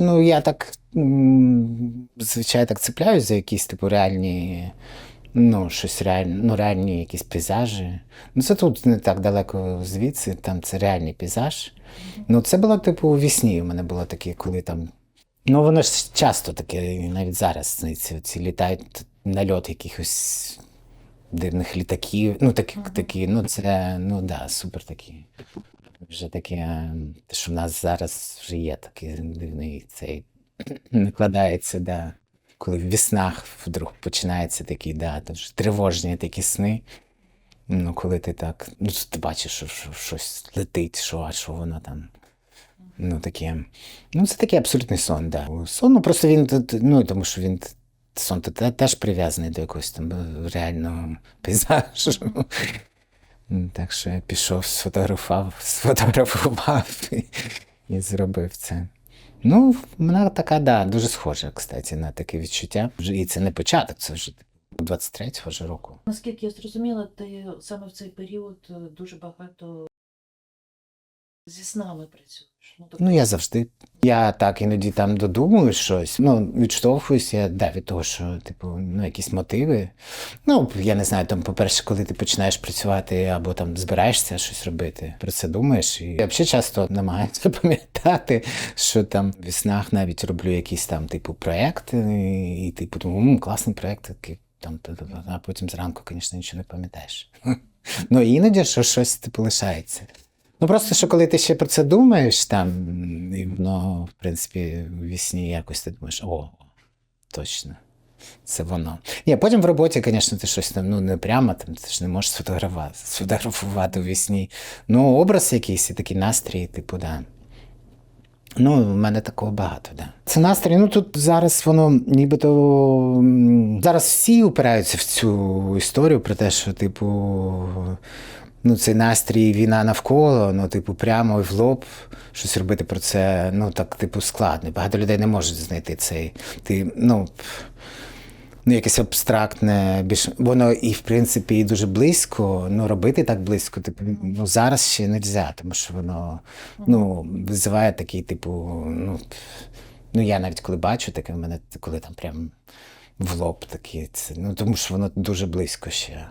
Ну, я так зазвичай так цепляюсь за якісь типу реальні, ну, щось реальне, ну, реальні якісь пейзажі. Ну, це тут не так далеко звідси, там це реальний пейзаж. Ну, це було, типу, у вісні. У мене було таке, коли там. Ну, воно ж часто таке, навіть зараз сниться, ці літають нальот якихось дивних літаків. Ну, такі, такі, ну, це, ну, да, супер такі. Вже таке, що в нас зараз вже є такий дивний цей накладається, да. Коли в віснах вдруг починається такі, да, тривожні такі сни. Ну, коли ти так, ну, ти бачиш, що, що щось летить, що, а що воно там. Ну, таке. Ну, це такий абсолютний сон, да. Сон, ну просто він, ну, тому що він сон теж прив'язаний до якогось там е, реального пейзажу. Так що я пішов, сфотографував, сфотографував і, і зробив це. Ну, вона така, да, дуже схожа, кстати, на таке відчуття. І це не початок, це вже типу, 23-го ж року. Наскільки я зрозуміла, ти саме в цей період е, дуже багато зі снами працюєш. Ну, тобто, Ну, я завжди. Я так іноді там додумую щось. Ну, відштовхуюся да, від того, що, типу, ну, якісь мотиви. Ну, я не знаю, там, по-перше, коли ти починаєш працювати або там збираєшся щось робити, про це думаєш. І я взагалі часто намагаюся пам'ятати, що там в віснах навіть роблю якісь там, типу, проекти, і, і типу, думаю, класний проект, такий. Там, а потім зранку, звісно, нічого не пам'ятаєш. Ну, іноді що щось типу лишається. Ну просто що коли ти ще про це думаєш, там, і воно, в принципі, в вісні якось ти думаєш, о, точно, це воно. Ні, потім в роботі, звісно, ти щось там, ну не прямо, там, ти ж не можеш сфотографувати, сфотографувати у вісні. Ну, образ якийсь і такий настрій, типу, да. Ну, в мене такого багато, да. Це настрій. Ну тут зараз воно нібито. Зараз всі упираються в цю історію про те, що, типу, ну, цей настрій, війна навколо, ну, типу, прямо в лоб щось робити про це, ну, так, типу, складно. Багато людей не можуть знайти цей. Ти, ну, ну, якесь абстрактне, більш воно і в принципі і дуже близько. Ну, робити так близько, типу, ну зараз ще не можна, тому що воно ну, визиває такий, типу, ну, ну я навіть коли бачу таке, в мене коли там прям в лоб такі, це, ну тому що воно дуже близько ще.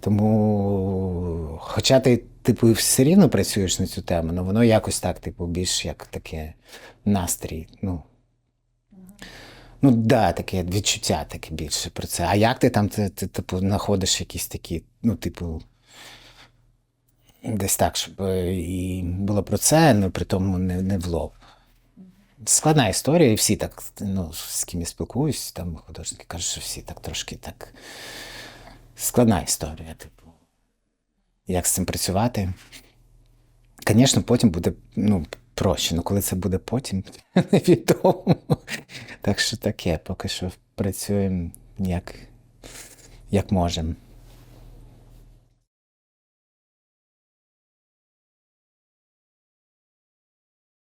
Тому, хоча ти, типу, все рівно працюєш на цю тему, але воно якось так, типу, більш як таке настрій. Ну, Ну, да, таке відчуття таке більше про це. А як ти там, ти, ти типу, знаходиш якісь такі, ну, типу, десь так, щоб е, і було про це, але при тому не, не в лоб. Складна історія, і всі так, ну, з ким я спілкуюсь, там художники кажуть, що всі так трошки так. Складна історія, типу. Як з цим працювати? Звісно, потім буде ну, проще, але коли це буде потім, невідомо. Так що таке, поки що працюємо як, як можемо.